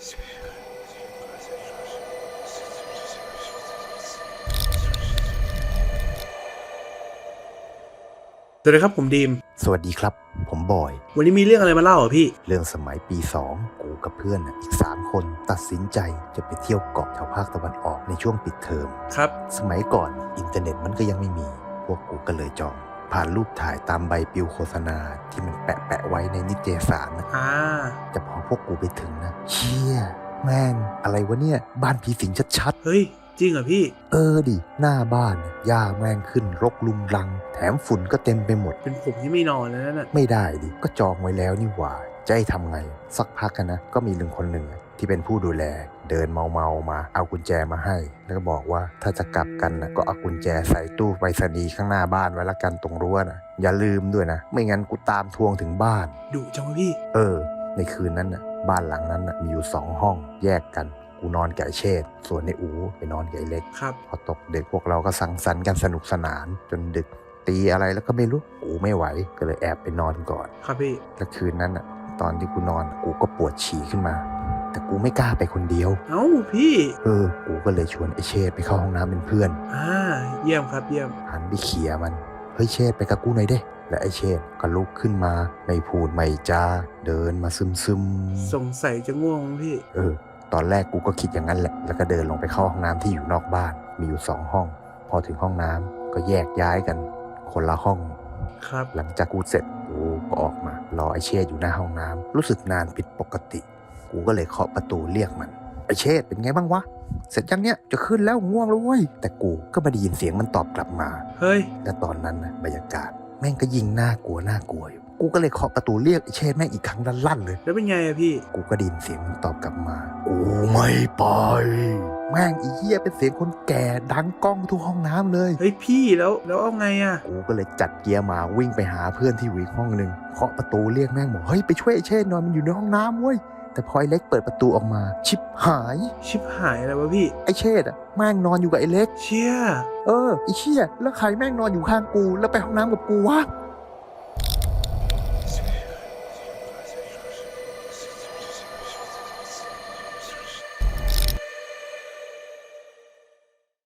สวัสดีครับผมดีม สวัสดีครับ ผมบอย วันนี้มีเรื่องอะไรมาเล่าเหรอพี่ เรื่องสมัยปี 2 กูกับเพื่อนน่ะอีก 3 คนตัดสินใจจะไปเที่ยวเกาะแถวภาคตะวันออกในช่วงปิดเทอม ครับ สมัยก่อนอินเทอร์เน็ตมันก็ยังไม่มี พวกกูก็เลยจอง ผ่านรูปถ่ายตามใบปลิวโฆษณาที่มันแปะแปะๆไว้ในนิตยสารนะอ่าแต่พอ พวกกูไปถึงนะเชี่ยแม่ง อะไรวะเนี่ย บ้านผีสิงชัดเฮ้ย จริงเหรอพี่ๆเออดิ หน้าบ้านเนี่ยหญ้าแม่งขึ้นรกลุงลัง แถมฝุ่นก็เต็มไปหมด เป็นผมที่ไม่นอนแล้วนั่นน่ะไม่ได้ดิ ก็จองไว้แล้วนี่หว่า จะให้ทำไง สักพักกันนะ ก็มีลุงคนหนึ่งอะที่เป็นผู้ดูแล เดินเมาเมาๆมา เอากุญแจมาให้ แล้วก็บอกว่าถ้าจะกลับกันนะก็เอากุญแจใส่ตู้ไปรษณีย์ข้างหน้าบ้านไว้ละกันตรงรั้วนะอย่าลืมด้วยนะ ไม่งั้นกูตามทวงถึงบ้าน ดุจังวะพี่ เออ ในคืนนั้นน่ะบ้านหลังนั้นน่ะมีอยู่สองห้องแยกกัน กูนอนกับไอ้เชษฐ์ส่วนในอูไปนอนกับไอ้เล็ก ครับ พอตกดึกพวกเราก็สังสรรค์กันสนุกสนาน จนดึกตีอะไรแล้วก็ไม่รู้กูไม่ไหวก็เลยแอบไปนอนก่อน ครับพี่ แล้วคืนนั้นอะตอนที่กูนอนกูก็ปวดฉี่ขึ้นมา แต่กูไม่กล้าไปคนเดียว เอ้าพี่ เออ กูก็เลยชวนไอ้เชษไปเข้าห้องน้ำเป็นเพื่อน อ่า เยี่ยมครับเยี่ยม หันไปเขี่ยมัน เฮ้ยเชษไปกับกูหน่อยเด้ และไอ้เชษก็ลุกขึ้นมา ไม่พูดไม่จาเดินมาซึมซึมๆสงสัยจะง่วงมั้งพี่ เออ ตอนแรกกูก็คิดอย่างนั้นแหละ แล้วก็เดินลงไปเข้าห้องน้ำที่อยู่นอกบ้าน มีอยู่สองห้อง พอถึงห้องน้ำก็แยกย้ายกัน คนละห้อง ครับ หลังจากกูเสร็จกูก็ออกมารอไอเชษอยู่หน้าห้องน้ำรู้สึกนานผิดปกติ กูก็เลยเคาะประตูเรียกมัน ไอเชษเป็นไงบ้างวะ เสร็จยังเนี้ยจะขึ้นแล้วง่วงแล้วเว้ยแต่กูก็ไม่ได้ยินเสียงมันตอบกลับมา เฮ้ย และตอนนั้นนะบรรยากาศ แม่งก็ยิงน่ากลัวน่ากลัวอยู่ กูก็เลยเคาะประตูเรียกไอเชษแม่งอีกครั้งลั่นๆเลย แล้วเป็นไงอะพี่ กูก็ไดยินเสียงมันตอบกลับมา กูไม่ไป แม่งอีเหี้ยเป็นเสียงคนแก่ดังก้องทุกห้องน้ำเลย เฮ้ยพี่แล้วแล้วเอาไงอะกูก็เลยจัดเกียร์มาวิ่งไปหาเพื่อนที่อยู่อีกห้องหนึ่งเคาะประตูเรียกแม่งบอกเฮ้ยไปช่วยไอ้เชษหน่อยมันอยู่ในห้องน้ำเว้ย แต่พอไอ้เล็กเปิดประตูออกมา ชิบหาย ชิบหายอะไรวะพี่ ไอ้เชษอะแม่งนอนอยู่กับไอ้เล็ก เชี่ย เออไอ้เชี่ยแล้วใครแม่งนอนอยู่ข้างกู แล้วไปห้องน้ำกับกูวะ